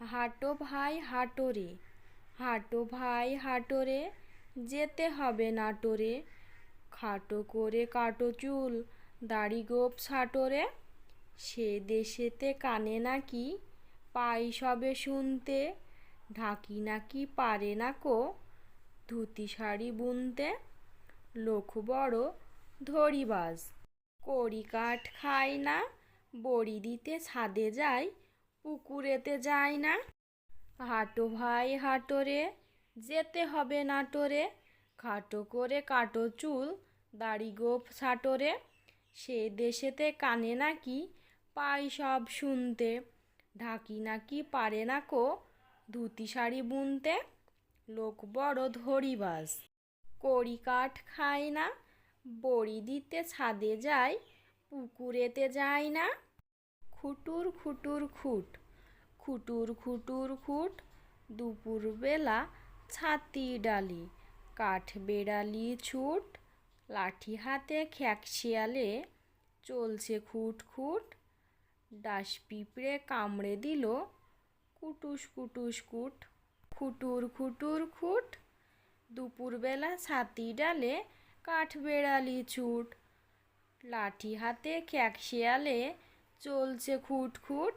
হাঁটো ভাই হাঁটো রে। হাঁটো ভাই হাঁটো রে, যেতে হবে নাটোরে খাটো করে কাটো চুল, দাড়ি গোপ ছাটো রে। সে দেশেতে কানে নাকি, পাই সবে শুনতে। ঢাকি নাকি পারে না কো, ধুতি শাড়ি বুনতে। লোক বড় ধরিবাজ কড়ি কাঠ খায় না, বড়ি দিতে ছাদে যায়। পুকুরেতে যায় না। হাঁটো ভাই, হাঁটো রে, যেতে হবে নাটোরে খাটো করে কাটো চুল, দাড়ি গোপ ছাটো রে। সে দেশেতে কানে নাকি, পাই সব শুনতে। ঢাকি নাকি পারে না কো, ধুতি শাড়ি বুনতে। লোক বড় ধরিবাজ। কড়ি কাঠ খায় না, বড়ি দিতে ছাদে যায় পুকুরেতে যায় না। খুটুর খুটুর খুট খুটুর খুটুর খুট, দুপুরবেলা ছাতি ডালি, কাঠ বেড়ালি ছুট, লাঠি হাতে খ্যাকশিয়ালে চলছে খুট খুট, ডাস পিঁপড়ে কামড়ে দিল কুটুস কুটুস কুট। খুটুর খুটুর খুট, দুপুরবেলা ছাতি ডালে কাঠ বেড়ালি ছুট, লাঠি হাতে খ্যাকশিয়ালে চলছে খুট খুট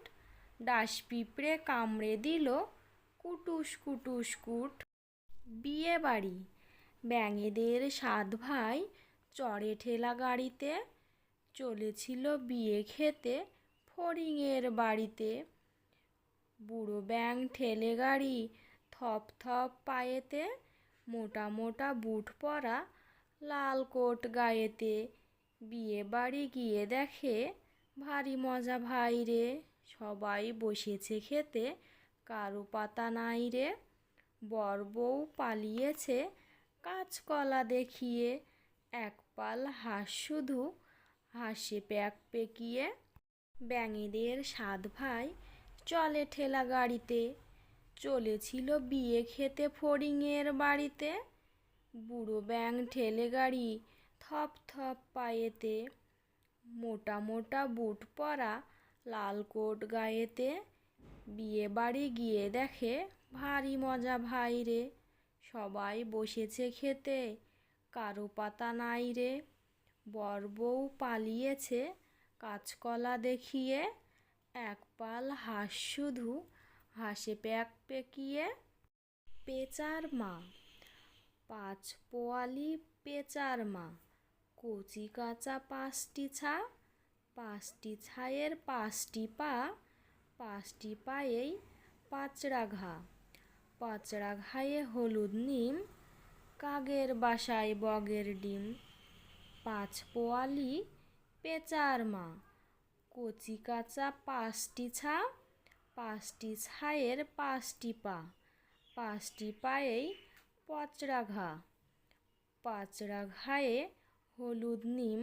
ডাস পিঁপড়ে কামড়ে দিল কুটুস কুটুস কুট। বিয়ে বাড়ি। ব্যাঙেদের সাত ভাই চড়ে ঠেলা গাড়িতে। চলেছিল বিয়ে খেতে ফড়িংয়ের বাড়িতে। বুড়ো ব্যাং ঠেলে গাড়ি থপ থপ পায়েতে। মোটা মোটা বুট পরা লাল কোট গায়েতে। বিয়ে বাড়ি গিয়ে দেখে, ভারী মজা ভাই রে সবাই বসেছে খেতে। কারও পাতা নাই রে। বর বউ পালিয়েছে কাঁচকলা দেখিয়ে। এক পাল হাঁস শুধু হাসে প্যাক পেকিয়ে। ব্যাঙেদের সাত ভাই চলে ঠেলা গাড়িতে। চলেছিল বিয়ে খেতে ফড়িংয়ের বাড়িতে। বুড়ো ব্যাং ঠেলে গাড়ি থপ থপ পায়েতে। মোটা মোটা বুট পরা লাল কোট গায়েতে বিয়ে বাড়ি গিয়ে দেখে ভারী মজা ভাই রে। সবাই বসেছে খেতে, কারও পাতা নাই রে। বর বউ পালিয়েছে, কাঁচকলা দেখিয়ে এক পাল হাঁস শুধু হাসে প্যাক পেকিয়ে পেচার মা। পাঁচ পোয়ালি পেচার মা, কচি কাঁচা পাঁচটি ছা পাঁচটি ছায়ের পাঁচটি পা, পাঁচটি পায়েই পাঁচড়া ঘা পাঁচড়া ঘায়ে হলুদ নিম, কাগের বাসায় বগের ডিম। পাঁচ পোয়ালি পেঁচার মা। কচি কাঁচা পাঁচটি ছা, পাঁচটি ছায়ের পাঁচটি পা, পাঁচটি পায়েই পচড়া ঘা পাঁচড়া ঘায়ে হলুদ নিম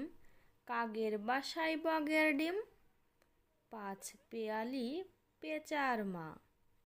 কাগের বাসায় বগের ডিম পাঁচ পেয়ালি পেচার মা।